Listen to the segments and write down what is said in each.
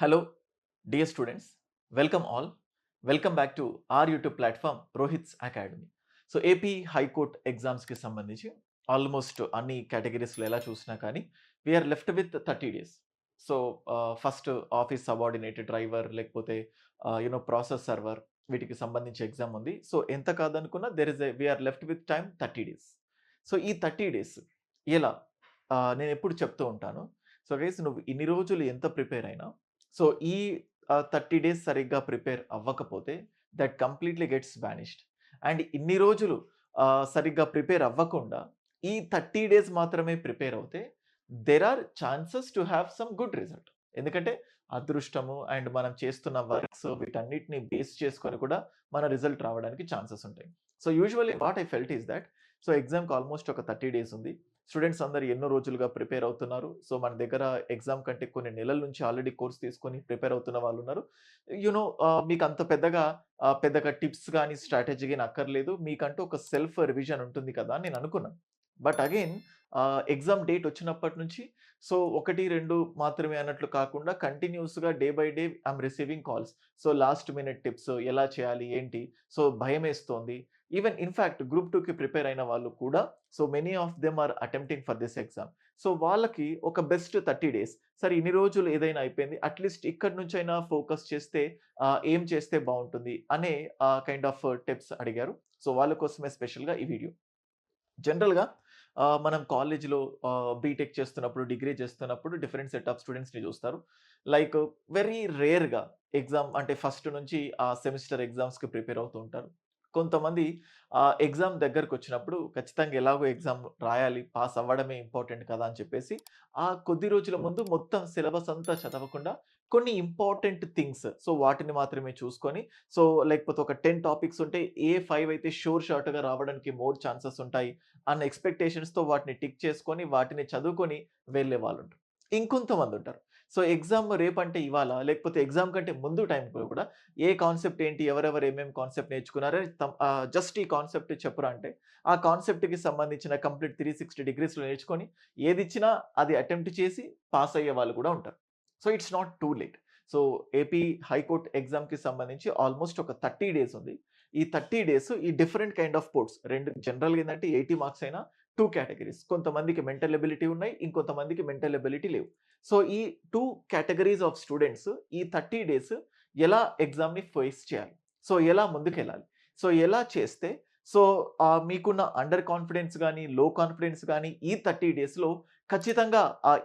Hello dear students welcome all welcome back to our YouTube platform Rohit's academy so AP high court ఎగ్జామ్స్కి సంబంధించి almost అన్ని కేటగిరీస్లో ఎలా చూసినా కానీ we are left with thirty days so first office subordinated driver లేకపోతే you know process server వీటికి సంబంధించి ఎగ్జామ్ ఉంది. సో ఎంత కాదనుకున్నా there is a we are left with time thirty days so ఈ థర్టీ డేస్ ఎలా? నేను ఎప్పుడు చెప్తూ ఉంటాను. సో గైస్ నువ్వు ఇన్ని రోజులు ఎంత ప్రిపేర్ అయినా సో ఈ థర్టీ డేస్ సరిగ్గా ప్రిపేర్ అవ్వకపోతే that completely gets vanished and ఇన్ని రోజులు సరిగ్గా ప్రిపేర్ అవ్వకుండా ఈ థర్టీ డేస్ మాత్రమే ప్రిపేర్ అవుతే there are chances to have some good result. ఎందుకంటే అదృష్టము అండ్ మనం చేస్తున్న వర్క్స్ వీటన్నిటిని బేస్ చేసుకొని కూడా మన రిజల్ట్ రావడానికి ఛాన్సెస్ ఉంటాయి. So usually what I felt is that so ఎగ్జామ్కి ఆల్మోస్ట్ ఒక థర్టీ డేస్ ఉంది. స్టూడెంట్స్ అందరు ఎన్నో రోజులుగా ప్రిపేర్ అవుతున్నారు. సో మన దగ్గర ఎగ్జామ్ కంటే కొన్ని నెలల నుంచి ఆల్రెడీ కోర్స్ తీసుకొని ప్రిపేర్ అవుతున్న వాళ్ళు ఉన్నారు. యూనో మీకు అంత పెద్దగా పెద్దగా టిప్స్ కానీ స్ట్రాటజీ కానీ అక్కర్లేదు. మీకంటూ ఒక సెల్ఫ్ రివిజన్ ఉంటుంది కదా అని నేను అనుకున్నాను. బట్ అగైన్ ఎగ్జామ్ డేట్ వచ్చినప్పటి నుంచి సో ఒకటి రెండు మాత్రమే అన్నట్లు కాకుండా కంటిన్యూస్గా day by day I'm receiving calls. So last minute tips ఎలా చేయాలి ఏంటి? సో భయం వేస్తోంది ఈవెన్ ఇన్ఫ్యాక్ట్ గ్రూప్ టూకి ప్రిపేర్ అయిన వాళ్ళు కూడా so many of them are attempting for this exam so వాళ్ళకి ఒక బెస్ట్ థర్టీ డేస్ సరే ఇన్ని రోజులు ఏదైనా అయిపోయింది అట్లీస్ట్ ఇక్కడ నుంచి అయినా ఫోకస్ చేస్తే ఏం చేస్తే బాగుంటుంది? అనే కైండ్ ఆఫ్ టిప్స్ అడిగారు. సో వాళ్ళ కోసమే స్పెషల్గా ఈ వీడియో జనరల్గా మనం కాలేజీలో బీటెక్ చేస్తున్నప్పుడు డిగ్రీ చేస్తున్నప్పుడు డిఫరెంట్ సెట్ ఆఫ్ స్టూడెంట్స్ని చూస్తారు. లైక్ వెరీ రేర్గా ఎగ్జామ్ అంటే ఫస్ట్ నుంచి ఆ సెమిస్టర్ ఎగ్జామ్స్కి ప్రిపేర్ అవుతూ ఉంటారు. కొంతమంది ఎగ్జామ్ దగ్గరకు వచ్చినప్పుడు ఖచ్చితంగా ఎలాగో ఎగ్జామ్ రాయాలి పాస్ అవ్వడమే ఇంపార్టెంట్ కదా అని చెప్పేసి ఆ కొద్ది రోజుల ముందు మొత్తం సిలబస్ అంతా చదవకుండా కొన్ని ఇంపార్టెంట్ థింగ్స్ సో వాటిని మాత్రమే చూసుకొని సో లేకపోతే ఒక టెన్ టాపిక్స్ ఉంటే ఏ ఫైవ్ అయితే షోర్ షార్ట్గా రావడానికి మోర్ ఛాన్సెస్ ఉంటాయి అన్న ఎక్స్పెక్టేషన్స్తో వాటిని టిక్ చేసుకొని వాటిని చదువుకొని వెళ్ళే వాళ్ళు ఉంటారు. ఇంకొంతమంది ఉంటారు. సో ఎగ్జామ్ రేపంటే ఇవాళ లేకపోతే ఎగ్జామ్ కంటే ముందు టైంలో కూడా ఏ కాన్సెప్ట్ ఏంటి? ఎవరెవరు ఏమేమి కాన్సెప్ట్ నేర్చుకున్నారని జస్ట్ ఈ కాన్సెప్ట్ చెప్పురా అంటే ఆ కాన్సెప్ట్కి సంబంధించిన కంప్లీట్ త్రీ సిక్స్టీ డిగ్రీస్లో నేర్చుకొని ఏది ఇచ్చినా అది అటెంప్ట్ చేసి పాస్ అయ్యే వాళ్ళు కూడా ఉంటారు. So it's not too late. So AP high court ఎగ్జామ్కి సంబంధించి ఆల్మోస్ట్ ఒక థర్టీ డేస్ ఉంది. ఈ థర్టీ డేస్ ఈ డిఫరెంట్ కైండ్ ఆఫ్ పోర్ట్స్ రెండు జనరల్గా ఏంటంటే ఎయిటీ మార్క్స్ అయినా టూ కేటగిరీస్. కొంతమందికి మెంటల్ ఎబిలిటీ ఉన్నాయి ఇంకొంతమందికి మెంటల్ ఎబిలిటీ లేవు. సో ఈ టూ కేటగిరీస్ ఆఫ్ స్టూడెంట్స్ ఈ థర్టీ డేస్ ఎలా ఎగ్జామ్ని ఫేస్ చేయాలి? సో ఎలా ముందుకెళ్ళాలి? సో ఎలా చేస్తే సో మీకున్న అండర్ కాన్ఫిడెన్స్ కానీ లో కాన్ఫిడెన్స్ కానీ ఈ థర్టీ డేస్లో ఖచ్చితంగా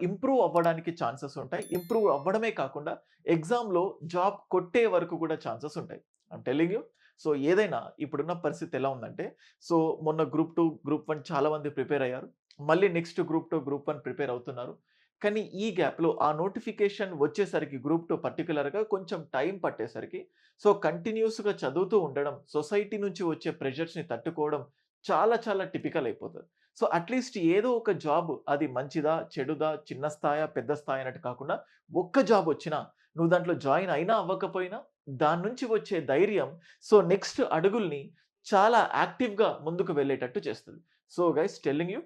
ఇంప్రూవ్ అవ్వడానికి ఛాన్సెస్ ఉంటాయి. ఇంప్రూవ్ అవ్వడమే కాకుండా ఎగ్జామ్లో జాబ్ కొట్టే వరకు కూడా ఛాన్సెస్ ఉంటాయి. I'm telling you. సో ఏదైనా ఇప్పుడున్న పరిస్థితి ఎలా ఉందంటే సో మొన్న గ్రూప్ టూ గ్రూప్ వన్ చాలా మంది ప్రిపేర్ అయ్యారు. మళ్ళీ next group two group one prepare అవుతున్నారు. కానీ ఈ గ్యాప్లో ఆ నోటిఫికేషన్ వచ్చేసరికి గ్రూప్ టూ పర్టికులర్గా కొంచెం టైం పట్టేసరికి సో కంటిన్యూస్గా చదువుతూ ఉండడం సొసైటీ నుంచి వచ్చే ప్రెషర్స్ని తట్టుకోవడం చాలా చాలా టిపికల్ అయిపోతుంది. సో అట్లీస్ట్ ఏదో ఒక జాబ్ అది మంచిదా చెడుదా చిన్న స్థాయా పెద్ద స్థాయి అన్నట్టు కాకుండా ఒక్క జాబ్ వచ్చినా నువ్వు దాంట్లో జాయిన్ అయినా అవ్వకపోయినా దాని నుంచి వచ్చే ధైర్యం సో నెక్స్ట్ అడుగుల్ని చాలా యాక్టివ్గా ముందుకు వెళ్ళేటట్టు చేస్తుంది. సో గైస్ టెల్లింగ్ యూ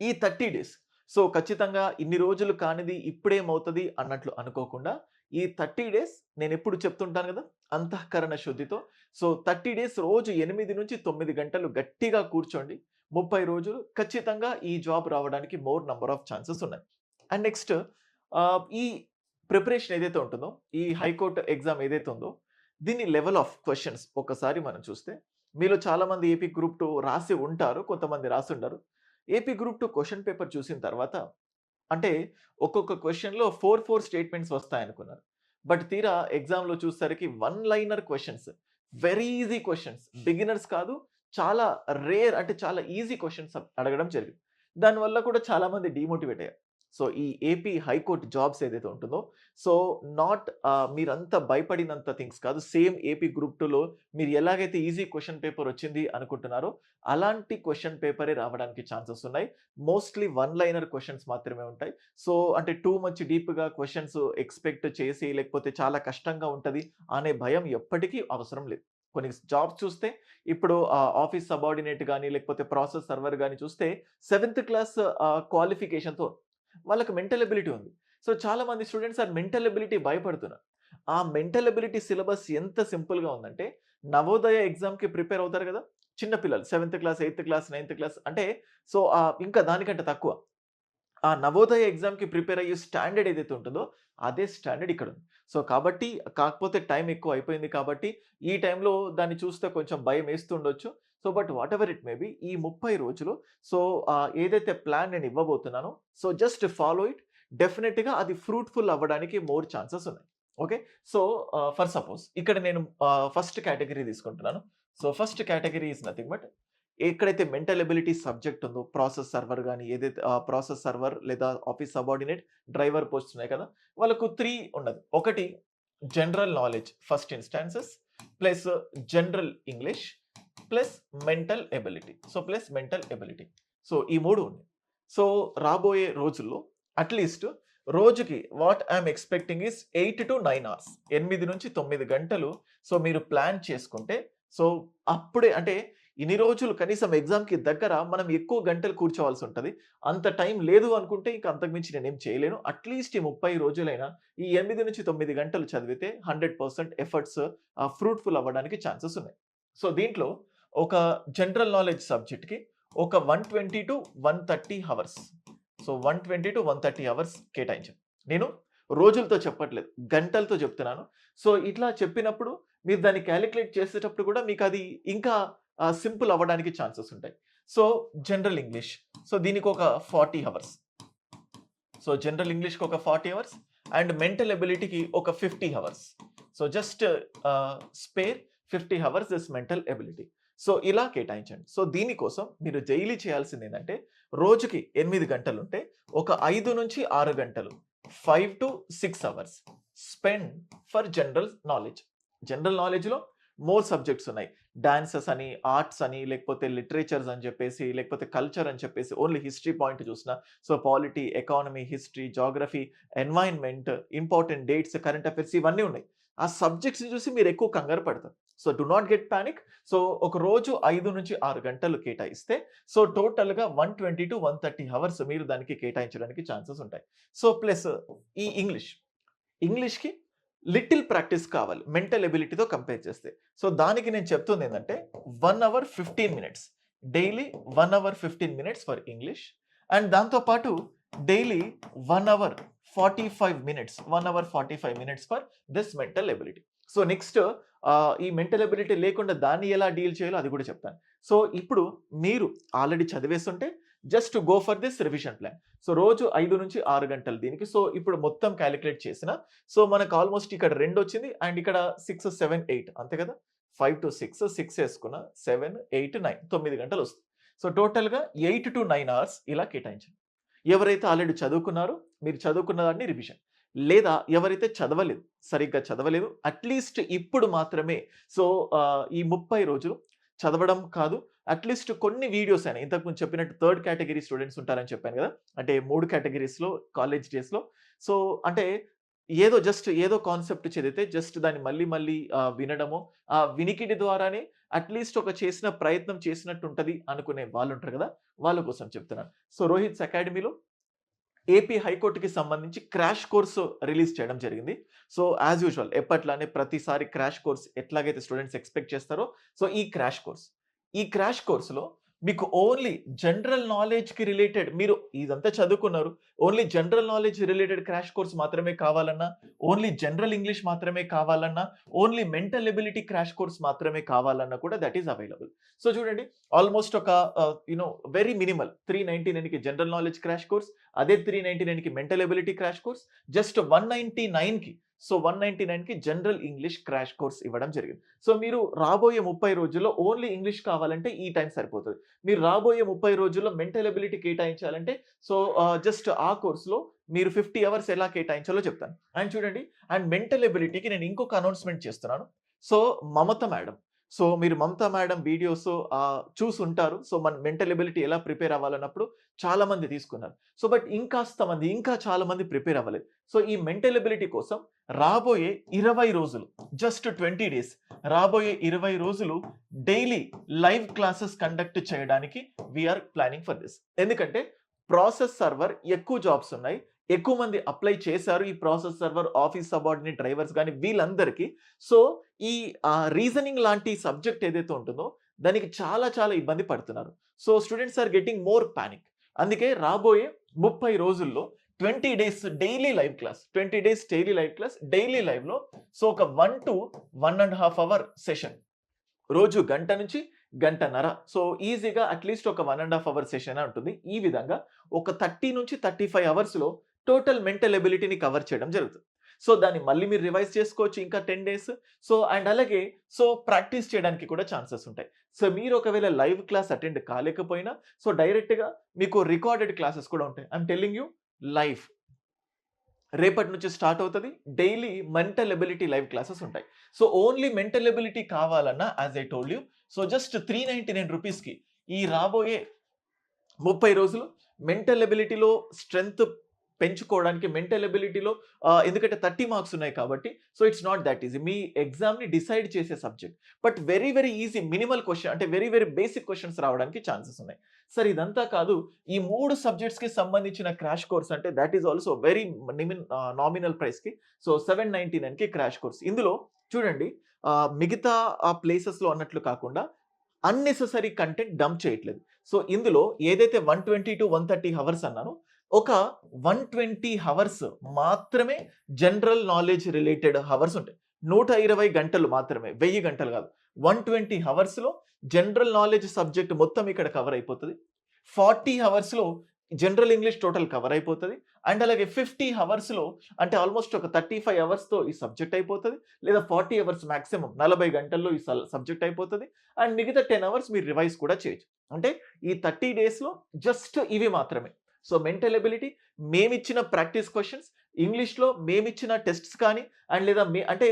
ఈ థర్టీ డేస్ సో ఖచ్చితంగా ఇన్ని రోజులు కానిది ఇప్పుడేమవుతుంది అన్నట్లు అనుకోకుండా ఈ థర్టీ డేస్ నేను ఎప్పుడు చెప్తుంటాను కదా అంతఃకరణ శుద్ధితో. సో థర్టీ డేస్ రోజు ఎనిమిది నుంచి తొమ్మిది గంటలు గట్టిగా కూర్చోండి. ముప్పై రోజులు ఖచ్చితంగా ఈ జాబ్ రావడానికి మోర్ నంబర్ ఆఫ్ ఛాన్సెస్ ఉన్నాయి. అండ్ నెక్స్ట్ ఈ ప్రిపరేషన్ ఏదైతే ఉంటుందో ఈ హైకోర్టు ఎగ్జామ్ ఏదైతే ఉందో దీని లెవెల్ ఆఫ్ క్వశ్చన్స్ ఒకసారి మనం చూస్తే మీలో చాలామంది ఏపీ గ్రూప్ టూ రాసి ఉంటారు కొంతమంది రాసి ఉండరు AP group two question paper చూసిన తర్వాత అంటే ఒక్కొక్క క్వశ్చన్లో ఫోర్ ఫోర్ స్టేట్మెంట్స్ వస్తాయనుకున్నారు. బట్ తీరా ఎగ్జామ్లో చూసేసరికి one liner questions very easy questions beginners కాదు చాలా రేర్ అంటే చాలా ఈజీ క్వశ్చన్స్ అడగడం జరిగింది. దానివల్ల కూడా చాలామంది డిమోటివేట్ అయ్యారు. సో ఈ ఏపీ హైకోర్టు జాబ్స్ ఏదైతే ఉంటుందో సో నాట్ మీరంతా భయపడినంత థింగ్స్ కాదు. సేమ్ ఏపీ గ్రూప్ టూలో మీరు ఎలాగైతే ఈజీ క్వశ్చన్ పేపర్ వచ్చింది అనుకుంటున్నారో అలాంటి క్వశ్చన్ పేపరే రావడానికి ఛాన్సెస్ ఉన్నాయి. మోస్ట్లీ వన్ లైనర్ క్వశ్చన్స్ మాత్రమే ఉంటాయి. సో అంటే టూ మచ్ డీప్గా క్వశ్చన్స్ ఎక్స్పెక్ట్ చేసి లేకపోతే చాలా కష్టంగా ఉంటుంది అనే భయం ఎప్పటికీ అవసరం లేదు. కొన్ని జాబ్స్ చూస్తే ఇప్పుడు ఆఫీస్ సబార్డినేట్ కానీ లేకపోతే ప్రాసెస్ సర్వర్ కానీ చూస్తే సెవెంత్ క్లాస్ క్వాలిఫికేషన్తో వాళ్ళకి మెంటల్ ఎబిలిటీ ఉంది. సో చాలా మంది స్టూడెంట్స్ ఆ మెంటల్ ఎబిలిటీ భయపడుతున్నారు. ఆ మెంటల్ ఎబిలిటీ సిలబస్ ఎంత సింపుల్గా ఉందంటే నవోదయ ఎగ్జామ్కి ప్రిపేర్ అవుతారు కదా చిన్నపిల్లలు seventh class eighth class ninth class అంటే సో ఆ ఇంకా దానికంటే తక్కువ. ఆ నవోదయ ఎగ్జామ్కి ప్రిపేర్ అయ్యే స్టాండర్డ్ ఏదైతే ఉంటుందో అదే స్టాండర్డ్ ఇక్కడ ఉంది. సో కాబట్టి కాకపోతే టైం ఎక్కువ అయిపోయింది కాబట్టి ఈ టైంలో దాన్ని చూస్తే కొంచెం భయం వేస్తుండొచ్చు so but whatever it may be ఈ ముప్పై రోజులు సో ఏదైతే ప్లాన్ నేను ఇవ్వబోతున్నానో సో జస్ట్ ఫాలో ఇట్. డెఫినెట్గా అది ఫ్రూట్ఫుల్ అవ్వడానికి మోర్ ఛాన్సెస్ ఉన్నాయి. ఓకే? సో ఫర్ సపోజ్ ఇక్కడ నేను ఫస్ట్ కేటగిరీ తీసుకుంటున్నాను. So first category is nothing but ఎక్కడైతే మెంటల్ ఎబిలిటీ సబ్జెక్ట్ ఉందో ప్రాసెస్ సర్వర్ కానీ ఏదైతే ప్రాసెస్ సర్వర్ లేదా ఆఫీస్ సబార్డినేట్ డ్రైవర్ పోస్ట్ ఉన్నాయి కదా వాళ్ళకు త్రీ ఉన్నది. ఒకటి general knowledge first instances plus general English plus mental ability. So plus mental ability. So ఈ మూడు ఉన్నాయి. సో రాబోయే రోజుల్లో అట్లీస్ట్ రోజుకి what I'm expecting is eight to nine hours. ఎనిమిది నుంచి తొమ్మిది గంటలు సో మీరు ప్లాన్ చేసుకుంటే సో అప్పుడే అంటే ఇన్ని రోజులు కనీసం ఎగ్జామ్కి దగ్గర మనం ఎక్కువ గంటలు కూర్చోవాల్సి ఉంటుంది. అంత టైం లేదు అనుకుంటే ఇంకా అంతకుమించి నేనేం చేయలేను. అట్లీస్ట్ ఈ ముప్పై రోజులైనా ఈ ఎనిమిది నుంచి తొమ్మిది గంటలు చదివితే హండ్రెడ్ పర్సెంట్ ఎఫర్ట్స్ ఫ్రూట్ఫుల్ అవ్వడానికి ఛాన్సెస్ ఉన్నాయి. సో దీంట్లో ఒక జనరల్ నాలెడ్జ్ సబ్జెక్ట్కి ఒక one twenty to one thirty hours so one twenty to one thirty hours కేటాయించాను. నేను రోజులతో చెప్పట్లేదు గంటలతో చెప్తున్నాను. సో ఇట్లా చెప్పినప్పుడు మీరు దాన్ని క్యాలిక్యులేట్ చేసేటప్పుడు కూడా మీకు అది ఇంకా సింపుల్ అవ్వడానికి ఛాన్సెస్ ఉంటాయి. So general English. సో దీనికి ఒక ఫార్టీ అవర్స్ సో జనరల్ ఇంగ్లీష్కి ఒక ఫార్టీ అవర్స్ అండ్ మెంటల్ ఎబిలిటీకి ఒక fifty hours so just spare fifty hours this mental ability. So ఇలా కేటాయించండి. సో దీనికోసం మీరు డైలీ చేయాల్సింది ఏంటంటే రోజుకి ఎనిమిది గంటలు ఉంటే ఒక ఐదు నుంచి ఆరు గంటలు five to six hours spend for general knowledge. General నాలెడ్జ్లో more subjects ఉన్నాయి. డాన్సెస్ అని ఆర్ట్స్ అని లేకపోతే లిటరేచర్స్ అని చెప్పేసి లేకపోతే కల్చర్ అని చెప్పేసి ఓన్లీ హిస్టరీ పాయింట్ చూసిన so polity economy history geography environment important dates current affairs ఇవన్నీ ఉన్నాయి. ఆ సబ్జెక్ట్స్ చూసి మీరు ఎక్కువ కంగారు పడతారు. So do not get panic so ఒక రోజు ఐదు నుంచి ఆరు గంటలు కేటాయిస్తే సో టోటల్గా one twenty two one thirty hours మీరు దానికి కేటాయించడానికి ఛాన్సెస్ ఉంటాయి. సో ప్లస్ ఈ ఇంగ్లీష్. ఇంగ్లీష్కి లిటిల్ ప్రాక్టీస్ కావాలి మెంటల్ ఎబిలిటీతో కంపేర్ చేస్తే. సో దానికి నేను చెప్తుంది ఏంటంటే one hour fifteen minutes. Daily one hour fifteen minutes for English. And దాంతోపాటు daily one hour forty five minutes one hour forty five minutes for this mental ability so next ఈ mental ability లేకుండా దాన్ని ఎలా deal చేయాలో అది కూడా చెప్తాను. So ఇప్పుడు మీరు already చదివేస్తుంటే just go for this revision plan so రోజు ఐదు నుంచి ఆరు గంటలు దీనికి. సో ఇప్పుడు మొత్తం క్యాలిక్యులేట్ చేసిన. సో మనకు ఆల్మోస్ట్ ఇక్కడ రెండు వచ్చింది అండ్ ఇక్కడ సిక్స్ సెవెన్ ఎయిట్ అంతే కదా? ఫైవ్ టు సిక్స్ సిక్స్ వేసుకున్న సెవెన్ ఎయిట్ నైన్ తొమ్మిది గంటలు వస్తుంది. సో టోటల్గా ఎయిట్ టు నైన్ అవర్స్ ఇలా కేటాయించండి. ఎవరైతే ఆల్రెడీ చదువుకున్నారో మీరు చదువుకున్న దాన్ని రివిజన్ లేదా ఎవరైతే చదవలేదు సరిగ్గా చదవలేదు అట్లీస్ట్ ఇప్పుడు మాత్రమే. సో ఈ ముప్పై రోజులు చదవడం కాదు అట్లీస్ట్ కొన్ని వీడియోస్ అయినా ఇంతకుముందు చెప్పినట్టు థర్డ్ కేటగిరీ స్టూడెంట్స్ ఉంటారని చెప్పాను కదా అంటే మూడు కేటగిరీస్లో కాలేజ్ డేస్లో సో అంటే ఏదో జస్ట్ ఏదో కాన్సెప్ట్ చదివితే జస్ట్ దాన్ని మళ్ళీ మళ్ళీ వినడము ఆ వినికిడి ద్వారానే అట్లీస్ట్ ఒక చేసిన ప్రయత్నం చేసినట్టు ఉంటుంది అనుకునే వాళ్ళు ఉంటారు కదా. వాళ్ళ కోసం చెప్తున్నాను సో రోహిత్స్ అకాడమీలో ఏపీ హైకోర్టుకి సంబంధించి క్రాష్ కోర్సు రిలీజ్ చేయడం జరిగింది. సో యాజ్ యూజువల్ ఎప్పట్లానే ప్రతిసారి క్రాష్ కోర్స్ ఎట్లాగైతే స్టూడెంట్స్ ఎక్స్పెక్ట్ చేస్తారో సో ఈ క్రాష్ కోర్స్. ఈ క్రాష్ కోర్సులో మీకు ఓన్లీ జనరల్ నాలెడ్జ్కి రిలేటెడ్ మీరు ఇదంతా చదువుకున్నారు. Only general knowledge related crash course మాత్రమే కావాలన్నా ఓన్లీ జనరల్ ఇంగ్లీష్ మాత్రమే కావాలన్నా only mental ability crash course మాత్రమే కావాలన్నా కూడా దట్ ఈస్ అవైలబుల్. సో చూడండి ఆల్మోస్ట్ ఒక you know very minimal three ninety నైన్కి జనరల్ నాలెడ్జ్ క్రాష్ కోర్స్ అదే త్రీ నైంటీ నైన్కి mental ability crash course just one ninety నైన్కి సో వన్ నైంటీ నైన్కి జనరల్ ఇంగ్లీష్ క్రాష్ కోర్స్ ఇవ్వడం జరిగింది. So మీరు రాబోయే ముప్పై రోజుల్లో ఓన్లీ ఇంగ్లీష్ కావాలంటే ఈ టైం సరిపోతుంది. మీరు రాబోయే ముప్పై రోజుల్లో మెంటల్ ఎబిలిటీ కేటాయించాలంటే సో జస్ట్ ఆ కోర్సులో మీరు ఫిఫ్టీ అవర్స్ ఎలా కేటాయించాలో చెప్తాను. అండ్ చూడండి అండ్ మెంటల్ ఎబిలిటీకి నేను ఇంకొక అనౌన్స్మెంట్ చేస్తున్నాను. సో మమత మేడం సో మీరు మమతా మేడం వీడియోస్ చూసుంటారు. సో మన మెంటల్ ఎబిలిటీ ఎలా ప్రిపేర్ అవ్వాలన్నప్పుడు చాలా మంది తీసుకున్నారు. సో బట్ ఇంకాస్త మంది ఇంకా చాలా మంది ప్రిపేర్ అవ్వలేదు. సో ఈ మెంటల్ ఎబిలిటీ కోసం రాబోయే ఇరవై రోజులు జస్ట్ ట్వంటీ డేస్ రాబోయే ఇరవై రోజులు డైలీ లైవ్ క్లాసెస్ కండక్ట్ చేయడానికి వీఆర్ ప్లానింగ్ ఫర్ దిస్ ఎందుకంటే ప్రాసెస్ సర్వర్ ఎక్కువ జాబ్స్ ఉన్నాయి. ఎక్కువ మంది అప్లై చేశారు ఈ process server office subordinate drivers కానీ వీళ్ళందరికీ. సో ఈ రీజనింగ్ లాంటి సబ్జెక్ట్ ఏదైతే ఉంటుందో దానికి చాలా చాలా ఇబ్బంది పడుతున్నారు. So students are getting more panic అందుకే రాబోయే ముప్పై రోజుల్లో twenty days daily live class twenty days daily live class daily లైవ్లో. సో ఒక one two one and half hour session. రోజు గంట నుంచి గంటన్నర. సో ఈజీగా అట్లీస్ట్ ఒక one and half hour session ఉంటుంది. ఈ విధంగా ఒక థర్టీ నుంచి థర్టీ ఫైవ్ అవర్స్లో టోటల్ మెంటల్ ఎబిలిటీని కవర్ చేయడం జరుగుతుంది. సో దాన్ని మళ్ళీ మీరు రివైజ్ చేసుకోవచ్చు ఇంకా టెన్ డేస్. సో అండ్ అలాగే సో ప్రాక్టీస్ చేయడానికి కూడా ఛాన్సెస్ ఉంటాయి. సో మీరు ఒకవేళ లైవ్ క్లాస్ అటెండ్ కాలేకపోయినా సో డైరెక్ట్గా మీకు రికార్డెడ్ క్లాసెస్ కూడా ఉంటాయి. ఐమ్ టెల్లింగ్ యూ లైఫ్ రేపటి నుంచి స్టార్ట్ అవుతుంది. Daily mental ability live classes ఉంటాయి. సో ఓన్లీ మెంటల్ ఎబిలిటీ కావాలన్నా as I told you so just three ninety nine రూపీస్కి ఈ రాబోయే ముప్పై రోజులు మెంటల్ ఎబిలిటీలో స్ట్రెంగ్త్ పెంచుకోవడానికి మెంటల్ ఎబిలిటీలో ఎందుకంటే థర్టీ మార్క్స్ ఉన్నాయి కాబట్టి so it's not that easy. మీ ఎగ్జామ్ని డిసైడ్ చేసే subject. But very very easy minimal question అంటే వెరీ వెరీ బేసిక్ క్వశ్చన్స్ రావడానికి ఛాన్సెస్ ఉన్నాయి. సార్ ఇదంతా కాదు ఈ మూడు సబ్జెక్ట్స్కి సంబంధించిన క్రాష్ కోర్స్ అంటే దట్ ఈస్ ఆల్సో వెరీ నిమిన్ నామినల్ ప్రైస్కి సో సెవెన్ నైంటీ నైన్కి క్రాష్ కోర్స్. ఇందులో చూడండి మిగతా ఆ ప్లేసెస్లో అన్నట్లు కాకుండా అన్నెసెసరీ కంటెంట్ డంప్ చేయట్లేదు. సో ఇందులో ఏదైతే one twenty two one thirty hours అన్నానో ఒక వన్ ట్వంటీ హవర్స్ మాత్రమే జనరల్ నాలెడ్జ్ రిలేటెడ్ హవర్స్ ఉంటాయి. నూట ఇరవై గంటలు మాత్రమే వెయ్యి గంటలు కాదు. వన్ ట్వంటీ హవర్స్లో జనరల్ నాలెడ్జ్ సబ్జెక్ట్ మొత్తం ఇక్కడ కవర్ అయిపోతుంది. ఫార్టీ హవర్స్లో జనరల్ ఇంగ్లీష్ టోటల్ కవర్ అయిపోతుంది. అండ్ అలాగే ఫిఫ్టీ హవర్స్లో అంటే ఆల్మోస్ట్ ఒక థర్టీ ఫైవ్ అవర్స్తో ఈ సబ్జెక్ట్ అయిపోతుంది. లేదా ఫార్టీ అవర్స్ మ్యాక్సిమం నలభై గంటల్లో ఈ సబ్జెక్ట్ అయిపోతుంది. అండ్ మిగతా టెన్ అవర్స్ మీరు రివైజ్ కూడా చేయొచ్చు. అంటే ఈ థర్టీ డేస్లో జస్ట్ ఇవి మాత్రమే. సో మెంటల్ ఎబిలిటీ మేమిచ్చిన ప్రాక్టీస్ క్వశ్చన్స్ ఇంగ్లీష్లో మేమిచ్చిన టెస్ట్స్ కానీ అండ్ లేదా మే అంటే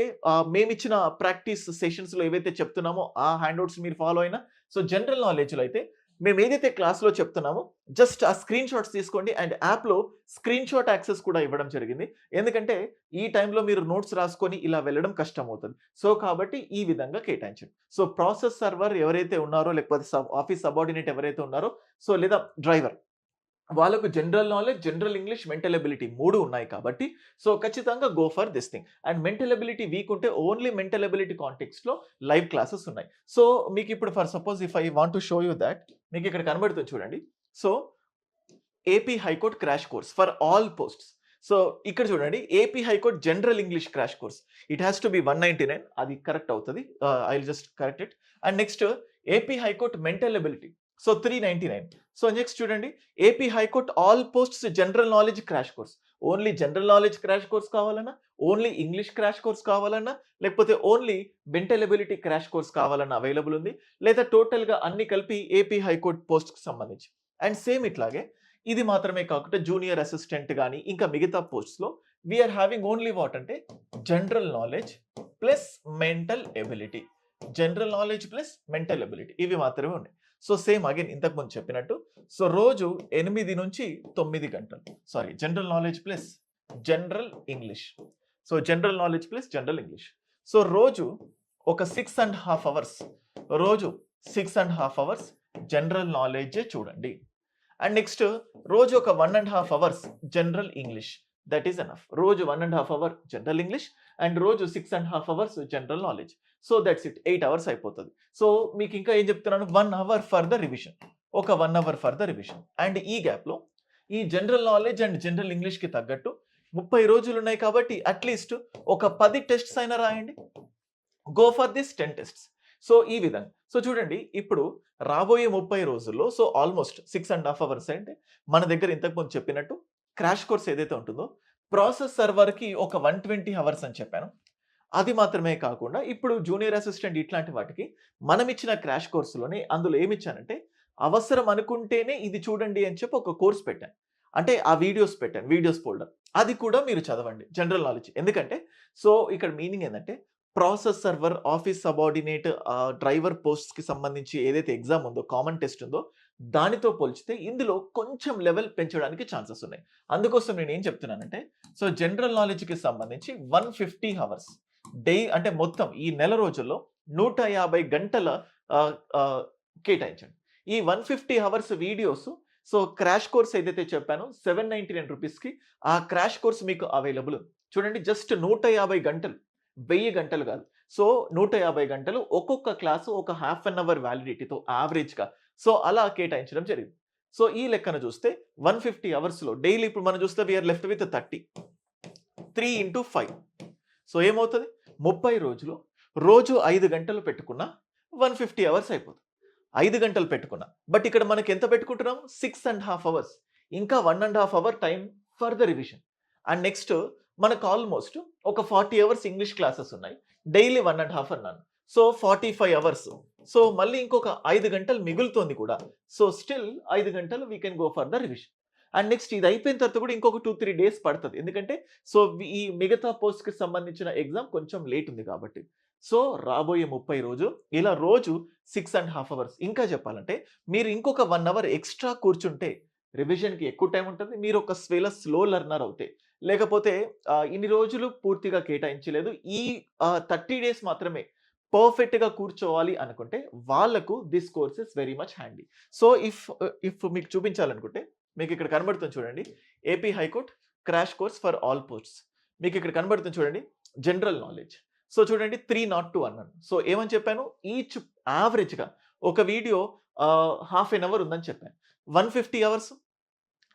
మేమిచ్చిన ప్రాక్టీస్ సెషన్స్లో ఏవైతే చెప్తున్నామో ఆ హ్యాండ్అవుట్స్ మీరు ఫాలో అయినా సో జనరల్ నాలెడ్జ్లో అయితే మేము ఏదైతే క్లాస్లో చెప్తున్నామో జస్ట్ ఆ స్క్రీన్ షాట్స్ తీసుకోండి అండ్ యాప్లో స్క్రీన్ షాట్ యాక్సెస్ కూడా ఇవ్వడం జరిగింది. ఎందుకంటే ఈ టైంలో మీరు నోట్స్ రాసుకొని ఇలా వెళ్ళడం కష్టం అవుతుంది సో కాబట్టి ఈ విధంగా కేటాయించండి. సో ప్రాసెస్ సర్వర్ ఎవరైతే ఉన్నారో లేకపోతే సబ్ ఆఫీస్ సబార్డినేట్ ఎవరైతే ఉన్నారో సో లేదా డ్రైవర్ వాళ్ళకు general knowledge general English mental ability మూడు ఉన్నాయి కాబట్టి సో ఖచ్చితంగా go for this thing and mental ability weak ఉంటే ఓన్లీ మెంటల్ ఎబిలిటీ కాంటెక్స్లో లైవ్ క్లాసెస్ ఉన్నాయి. సో మీకు ఇప్పుడు for suppose if I want to show you that మీకు ఇక్కడ కనబడుతుంది చూడండి. So AP high court crash course for all posts so ఇక్కడ చూడండి AP high court general English crash course it has to be one ninety nine అది correct అవుతుంది. I just correct it and next AP high court mental ability so three ninety nine so next చూడండి AP high court all posts general knowledge crash course only general knowledge crash course కావాలన్నా only English crash course కావాలన్నా లేకపోతే only mental crash course కావాలన్నా available ఉంది. లేదా టోటల్గా అన్ని కలిపి ఏపీ హైకోర్ట్ పోస్ట్కి సంబంధించి. అండ్ సేమ్ ఇట్లాగే ఇది మాత్రమే కాకుండా జూనియర్ అసిస్టెంట్ కానీ ఇంకా మిగతా పోస్ట్స్లో వీఆర్ హ్యావింగ్ ఓన్లీ వాట్ అంటే general knowledge plus mental ability general knowledge plus mental ability ఇవి మాత్రమే ఉన్నాయి. సో సేమ్ అగైన్ ఇంతకుముందు చెప్పినట్టు. సో రోజు ఎనిమిది నుంచి తొమ్మిది గంటలు. Sorry general knowledge plus general English. So general knowledge plus general English. So రోజు ఒక సిక్స్ అండ్ హాఫ్ అవర్స్. రోజు six and half hours general నాలెడ్జే చూడండి. అండ్ నెక్స్ట్ రోజు ఒక one and half hours general English. That is enough. రోజు one and half hour general English and రోజు six and half hours general knowledge. So that's it. Eight hours అయిపోతుంది. So మీకు ఇంకా ఏం చెప్తున్నాను? One hour for the revision ఒక one hour for the revision and ఈ గ్యాప్లో ఈ జనరల్ నాలెడ్జ్ అండ్ జనరల్ ఇంగ్లీష్కి తగ్గట్టు ముప్పై రోజులు ఉన్నాయి కాబట్టి అట్లీస్ట్ ఒక పది టెస్ట్స్ అయినా రాయండి. Go for this ten tests. So ఈ విధంగా. సో చూడండి ఇప్పుడు రాబోయే ముప్పై రోజుల్లో so almost six and half hours అంటే మన దగ్గర ఇంతకుముందు చెప్పినట్టు క్రాష్ కోర్స్ ఏదైతే ఉంటుందో ప్రాసెస్ సర్వర్కి ఒక వన్ ట్వంటీ అవర్స్ అని చెప్పాను. అది మాత్రమే కాకుండా ఇప్పుడు జూనియర్ అసిస్టెంట్ ఇట్లాంటి వాటికి మనం ఇచ్చిన క్రాష్ కోర్సులోనే అందులో ఏమిచ్చానంటే అవసరం అనుకుంటేనే ఇది చూడండి అని చెప్పి ఒక కోర్స్ పెట్టాను. అంటే ఆ వీడియోస్ పెట్టాను వీడియోస్ ఫోల్డర్. అది కూడా మీరు చదవండి జనరల్ నాలెడ్జ్. ఎందుకంటే సో ఇక్కడ మీనింగ్ ఏంటంటే process server office subordinate driver పోస్ట్కి సంబంధించి ఏదైతే ఎగ్జామ్ ఉందో కామన్ టెస్ట్ ఉందో దానితో పోల్చితే ఇందులో కొంచెం లెవెల్ పెంచడానికి ఛాన్సెస్ ఉన్నాయి. అందుకోసం నేను ఏం చెప్తున్నానంటే సో జనరల్ నాలెడ్జ్కి సంబంధించి వన్ ఫిఫ్టీ అవర్స్ డే అంటే మొత్తం ఈ నెల రోజుల్లో నూట యాభై గంటల కేటాయించండి. ఈ one fifty hours videos so crash course ఏదైతే చెప్పానో సెవెన్ నైంటీ నైన్ రూపీస్కి ఆ క్రాష్ కోర్స్ మీకు అవైలబుల్ చూడండి జస్ట్ నూట యాభై గంటలు వెయ్యి గంటలు కాదు. సో నూట యాభై గంటలు ఒక్కొక్క క్లాసు ఒక హాఫ్ అన్ అవర్ వ్యాలిడిటీతో యావరేజ్గా సో అలా కేటాయించడం జరిగింది. సో ఈ లెక్కన చూస్తే వన్ ఫిఫ్టీ అవర్స్లో డైలీ ఇప్పుడు మనం చూస్తే we're left with thirty. Three into five. So ఏమవుతుంది? ముప్పై రోజులు రోజు ఐదు గంటలు పెట్టుకున్న వన్ ఫిఫ్టీ అవర్స్ అయిపోతుంది ఐదు గంటలు పెట్టుకున్నా. బట్ ఇక్కడ మనకి ఎంత పెట్టుకుంటున్నాం సిక్స్ అండ్ హాఫ్ అవర్స్. ఇంకా one and half hour time for the revision. And next మనకు ఆల్మోస్ట్ ఒక ఫార్టీ అవర్స్ ఇంగ్లీష్ క్లాసెస్ ఉన్నాయి. డైలీ వన్ అండ్ హాఫ్ అన్నాను. So forty five hours. So మళ్ళీ ఇంకొక ఐదు గంటలు మిగులుతోంది కూడా. సో స్టిల్ ఐదు గంటలు we can go for the revision and next ఇది అయిపోయిన తర్వాత కూడా ఇంకొక టూ త్రీ డేస్ పడుతుంది. ఎందుకంటే సో ఈ మిగతా పోస్ట్కి సంబంధించిన ఎగ్జామ్ కొంచెం లేట్ ఉంది కాబట్టి. సో రాబోయే ముప్పై రోజు ఇలా రోజు సిక్స్ అండ్ హాఫ్ అవర్స్. ఇంకా చెప్పాలంటే మీరు ఇంకొక వన్ అవర్ ఎక్స్ట్రా కూర్చుంటే రివిజన్కి ఎక్కువ టైం ఉంటుంది. మీరు ఒక స్వేల స్లో లర్నర్ అవుతే. లేకపోతే ఇన్ని రోజులు పూర్తిగా కేటాయించలేదు. ఈ థర్టీ డేస్ మాత్రమే పర్ఫెక్ట్గా కూర్చోవాలి అనుకుంటే వాళ్ళకు this course is very much handy. So if if మీకు చూపించాలనుకుంటే మీకు ఇక్కడ కనబడుతుంది చూడండి. AP high court crash course for all posts. మీకు ఇక్కడ కనబడుతుంది చూడండి జనరల్ నాలెడ్జ్. సో చూడండి త్రీ నాట్ టూ అన్నాను. సో ఏమని చెప్పాను? ఈచ్ యావరేజ్గా ఒక వీడియో హాఫ్ ఎన్ అవర్ ఉందని చెప్పాను. One fifty hours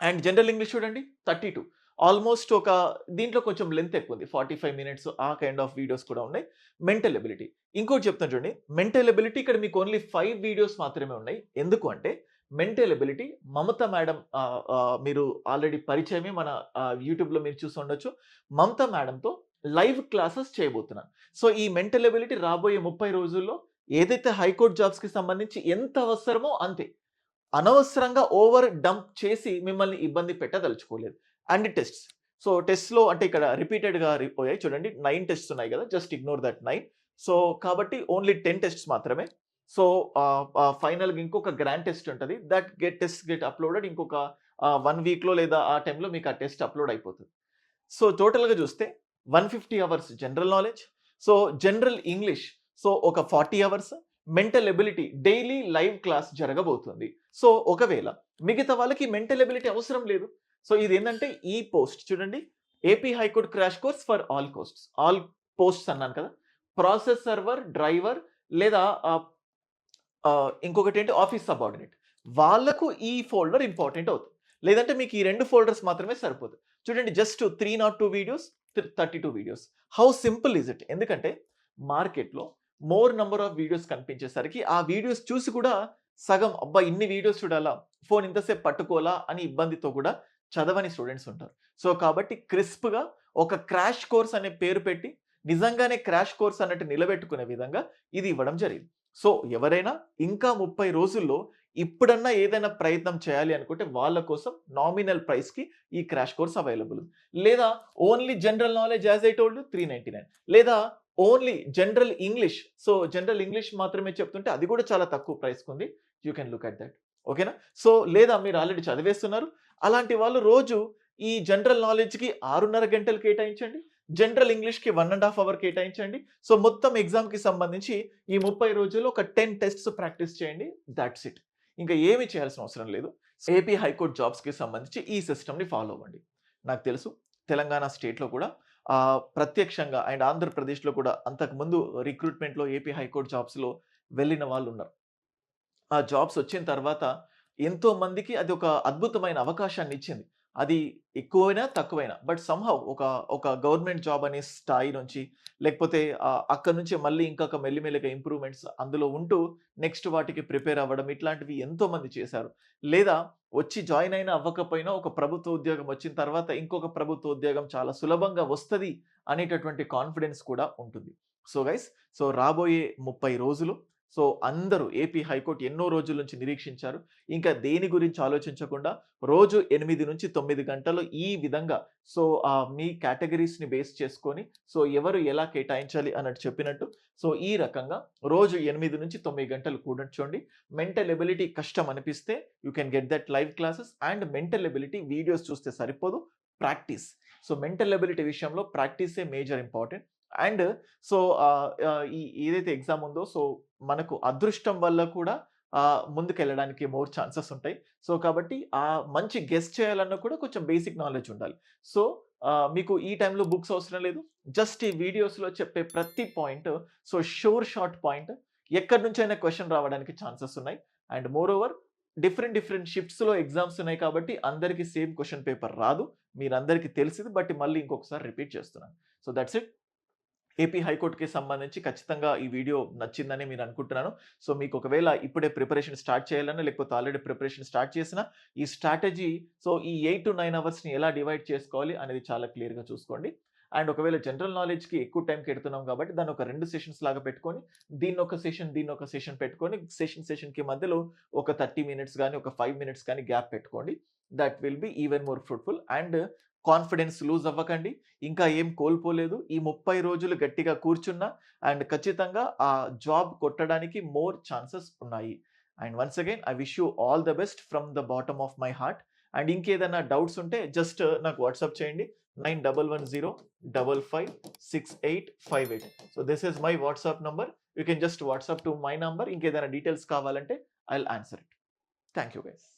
and general English చూడండి థర్టీ టూ. ఆల్మోస్ట్ ఒక దీంట్లో కొంచెం లెంత్ ఎక్కువ ఉంది. ఫార్టీ ఫైవ్ మినిట్స్ ఆ కైండ్ ఆఫ్ వీడియోస్ కూడా ఉన్నాయి. Mental ability. ఇంకోటి చెప్తాను చూడండి మెంటల్ ఎబిలిటీ ఇక్కడ మీకు ఓన్లీ ఫైవ్ వీడియోస్ మాత్రమే ఉన్నాయి. ఎందుకు అంటే మెంటల్ ఎబిలిటీ. మమత మేడం మీరు ఆల్రెడీ పరిచయమే మన యూట్యూబ్లో మీరు చూసి ఉండొచ్చు. మమత మేడంతో లైవ్ క్లాసెస్ చేయబోతున్నాను. సో ఈ మెంటల్ ఎబిలిటీ రాబోయే ముప్పై రోజుల్లో ఏదైతే హైకోర్టు జాబ్స్కి సంబంధించి ఎంత అవసరమో అంతే. అనవసరంగా ఓవర్ డంప్ చేసి మిమ్మల్ని ఇబ్బంది పెట్టదలుచుకోలేదు. And tests. సో టెస్ట్లో అంటే ఇక్కడ రిపీటెడ్గా పోయాయి. చూడండి నైన్ టెస్ట్స్ ఉన్నాయి కదా just ignore that nine. So కాబట్టి ఓన్లీ టెన్ టెస్ట్స్ మాత్రమే. సో ఫైనల్గా ఇంకొక గ్రాండ్ టెస్ట్ ఉంటుంది. That get test get uploaded ఇంకొక వన్ వీక్లో లేదా ఆ టైంలో మీకు ఆ టెస్ట్ అప్లోడ్ అయిపోతుంది. సో టోటల్గా చూస్తే one fifty hours general knowledge. So general English. So ఒక forty hours mental ability. Daily live class జరగబోతుంది. సో ఒకవేళ మిగతా వాళ్ళకి మెంటల్ ఎబిలిటీ అవసరం లేదు. సో ఇది ఏంటంటే ఈ పోస్ట్ చూడండి. AP high court crash course for all costs. All posts అన్నాను కదా. ప్రాసెస్ సర్వర్ డ్రైవర్ లేదా ఇంకొకటి ఏంటి ఆఫీస్ సబార్డినేట్. వాళ్ళకు ఈ ఫోల్డర్ ఇంపార్టెంట్ అవుతుంది. లేదంటే మీకు ఈ రెండు ఫోల్డర్స్ మాత్రమే సరిపోదు. చూడండి just three not two videos thirty two videos. How simple is it? ఎందుకంటే మార్కెట్లో మోర్ నెంబర్ ఆఫ్ వీడియోస్ కనిపించేసరికి ఆ వీడియోస్ చూసి కూడా సగం అబ్బా ఇన్ని వీడియోస్ చూడాలా? ఫోన్ ఇంతసేపు పట్టుకోవాలా? అని ఇబ్బందితో కూడా చదవని స్టూడెంట్స్ ఉంటారు. సో కాబట్టి క్రిస్ప్గా ఒక క్రాష్ కోర్స్ అనే పేరు పెట్టి నిజంగానే క్రాష్ కోర్స్ అన్నట్టు నిలబెట్టుకునే విధంగా ఇది ఇవ్వడం జరిగింది. సో ఎవరైనా ఇంకా ముప్పై రోజుల్లో ఇప్పుడన్నా ఏదైనా ప్రయత్నం చేయాలి అనుకుంటే వాళ్ళ కోసం నామినల్ ప్రైస్కి ఈ క్రాష్ కోర్స్ అవైలబుల్ ఉంది. లేదా only general knowledge as I told three ninety nine. లేదా only general English. So general English మాత్రమే చెప్తుంటే అది కూడా చాలా తక్కువ ప్రైస్కి ఉంది. You can look at that. ఓకేనా? సో లేదా మీరు ఆల్రెడీ చదివేస్తున్నారు. అలాంటి వాళ్ళు రోజు ఈ జనరల్ నాలెడ్జ్కి ఆరున్నర గంటలు కేటాయించండి. జనరల్ ఇంగ్లీష్కి వన్ అండ్ హాఫ్ అవర్ కేటాయించండి. సో మొత్తం ఎగ్జామ్కి సంబంధించి ఈ ముప్పై రోజుల్లో ఒక టెన్ టెస్ట్స్ ప్రాక్టీస్ చేయండి. దాట్స్ ఇట్ ఇంకా ఏమీ చేయాల్సిన అవసరం లేదు. ఏపీ హైకోర్టు జాబ్స్కి సంబంధించి ఈ సిస్టమ్ని ఫాలో అవ్వండి. నాకు తెలుసు తెలంగాణ స్టేట్లో కూడా ప్రత్యక్షంగా అండ్ ఆంధ్రప్రదేశ్లో కూడా అంతకుముందు రిక్రూట్మెంట్లో ఏపీ హైకోర్టు జాబ్స్లో వెళ్ళిన వాళ్ళు ఉన్నారు. ఆ జాబ్స్ వచ్చిన తర్వాత ఎంతో మందికి అది ఒక అద్భుతమైన అవకాశాన్ని ఇచ్చింది. అది ఎక్కువైనా తక్కువైనా. బట్ సంహవ్ ఒక ఒక గవర్నమెంట్ జాబ్ అనే స్థాయి నుంచి లేకపోతే అక్కడ నుంచి మళ్ళీ ఇంకొక మెల్లిమెల్లిగా ఇంప్రూవ్మెంట్స్ అందులో ఉంటూ నెక్స్ట్ వాటికి ప్రిపేర్ అవ్వడం ఇట్లాంటివి ఎంతో మంది చేశారు. లేదా వచ్చి జాయిన్ అయినా అవ్వకపోయినా ఒక ప్రభుత్వ ఉద్యోగం వచ్చిన తర్వాత ఇంకొక ప్రభుత్వ ఉద్యోగం చాలా సులభంగా వస్తుంది అనేటటువంటి కాన్ఫిడెన్స్ కూడా ఉంటుంది. సో గైస్ సో రాబోయే ముప్పై రోజులు సో అందరూ ఏపీ హైకోర్టు ఎన్నో రోజుల నుంచి నిరీక్షించారు. ఇంకా దేని గురించి ఆలోచించకుండా రోజు ఎనిమిది నుంచి తొమ్మిది గంటలు ఈ విధంగా సో మీ కేటగిరీస్ని బేస్ చేసుకొని సో ఎవరు ఎలా కేటాయించాలి అన్నట్టు చెప్పినట్టు సో ఈ రకంగా రోజు ఎనిమిది నుంచి తొమ్మిది గంటలు కూర్చోండి. మెంటల్ ఎబిలిటీ కష్టం అనిపిస్తే you can get that live classes and mental ability videos చూస్తే సరిపోదు. ప్రాక్టీస్. సో మెంటల్ ఎబిలిటీ విషయంలో ప్రాక్టీసే మేజర్ ఇంపార్టెంట్. అండ్ సో ఈ ఏదైతే ఎగ్జామ్ ఉందో సో మనకు అదృష్టం వల్ల కూడా ముందుకెళ్ళడానికి మోర్ ఛాన్సెస్ ఉంటాయి. సో, కాబట్టి ఆ మంచి గెస్ట్ చేయాలన్నా కూడా కొంచెం బేసిక్ నాలెడ్జ్ ఉండాలి. సో, మీకు ఈ టైంలో బుక్స్ అవసరం లేదు. జస్ట్ ఈ వీడియోస్‌లో చెప్పే ప్రతి point so, sure short point ఎక్కడి నుంచైనా క్వశ్చన్ రావడానికి ఛాన్సెస్ ఉన్నాయి. And more over different different షిఫ్ట్స్‌లో exams ఉన్నాయి కాబట్టి అందరికీ సేమ్ క్వశ్చన్ పేపర్ రాదు. మీరందరికీ తెలిసింది. బట్ మళ్ళీ ఇంకొకసారి రిపీట్ చేస్తున్నాను. So, that's it. ఏపీ హైకోర్ట్‌కి సంబంధించి ఖచ్చితంగా ఈ వీడియో నచ్చిందని నేను అనుకుంటున్నాను. సో, మీకు ఒకవేళ ఇప్పుడే ప్రిపరేషన్ స్టార్ట్ చేయాలన్నా లేకపోతే ఆల్రెడీ ప్రిపరేషన్ స్టార్ట్ చేసిన ఈ స్ట్రాటజీ సో, ఈ 8-9 అవర్స్‌ని ఎలా డివైడ్ చేసుకోవాలి అనేది చాలా క్లియర్‌గా చూసుకోండి. అండ్ ఒకవేళ జనరల్ నాలెడ్జ్‌కి ఎక్కువ టైం పెడుతున్నాం కాబట్టి దాన్ని ఒక రెండు సెషన్స్ లాగా పెట్టుకొని దీన్ని ఒక సెషన్, దీన్ని ఒక సెషన్ పెట్టుకొని సెషన్ సెషన్‌కి మధ్యలో ఒక 30 మినిట్స్ కానీ ఒక ఫైవ్ మినిట్స్ కానీ గ్యాప్ పెట్టుకోండి. That will be even more fruitful and confidence lose అవ్వకండి. ఇంకా ఏం కోల్పోలేదు. ఈ 30 రోజులు గట్టిగా కూర్చున్నా అండ్ ఖచ్చితంగా ఆ జాబ్ కొట్టడానికి మోర్ ఛాన్సెస్ ఉన్నాయి. And once again I wish you all the best from the bottom of my heart. And ఇంకేదైనా డౌట్స్ ఉంటే జస్ట్ నాకు వాట్సాప్ చేయండి. 9110556858. So, this is my WhatsApp number. You can just WhatsApp to my number. ఇంకేదైనా details కావాలంటే I will answer it. Thank you guys.